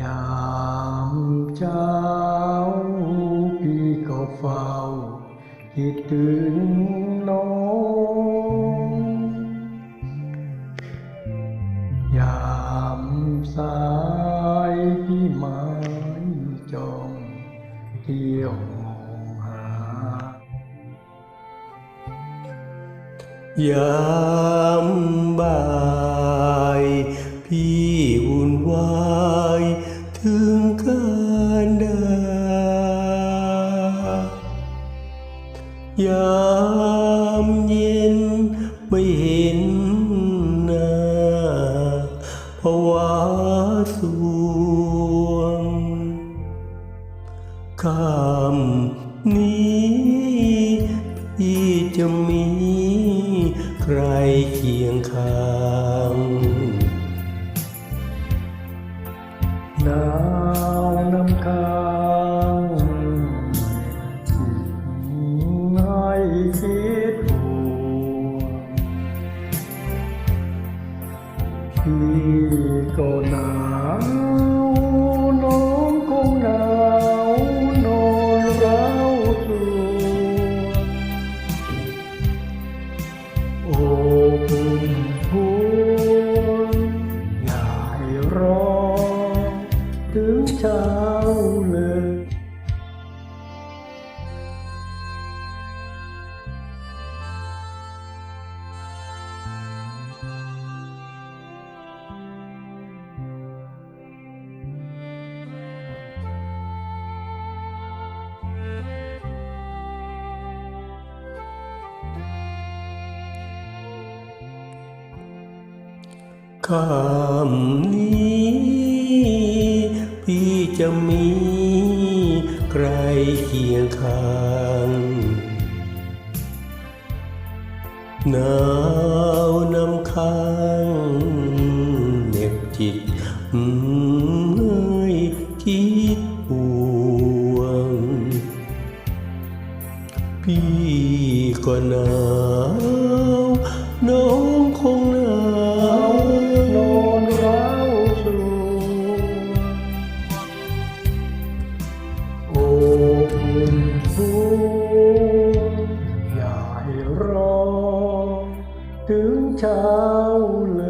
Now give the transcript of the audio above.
ยามเช้าพี่ก็เฝ้าคิดถึงน้องยามสายพี่ไม้จองเที่ยวมองหายามบ่ายพี่วุ่นวาย ยามเย็นไม่เห็นหน้าเพราว่าสวงคำนี้พี่จะมีใครเคียงข้าง พี่ก็หนาวน้องคงหนาวนอนร้าวตัวโอ้คุณพวงอย่าให้รอถึงเช้า คำนี้ พี่จะมีใครเคียงข้างหนาวนำค้างเหน็บจิตไม่คิดห่วง พี่ก็หนาวน้องคง ถึงเช้าเลย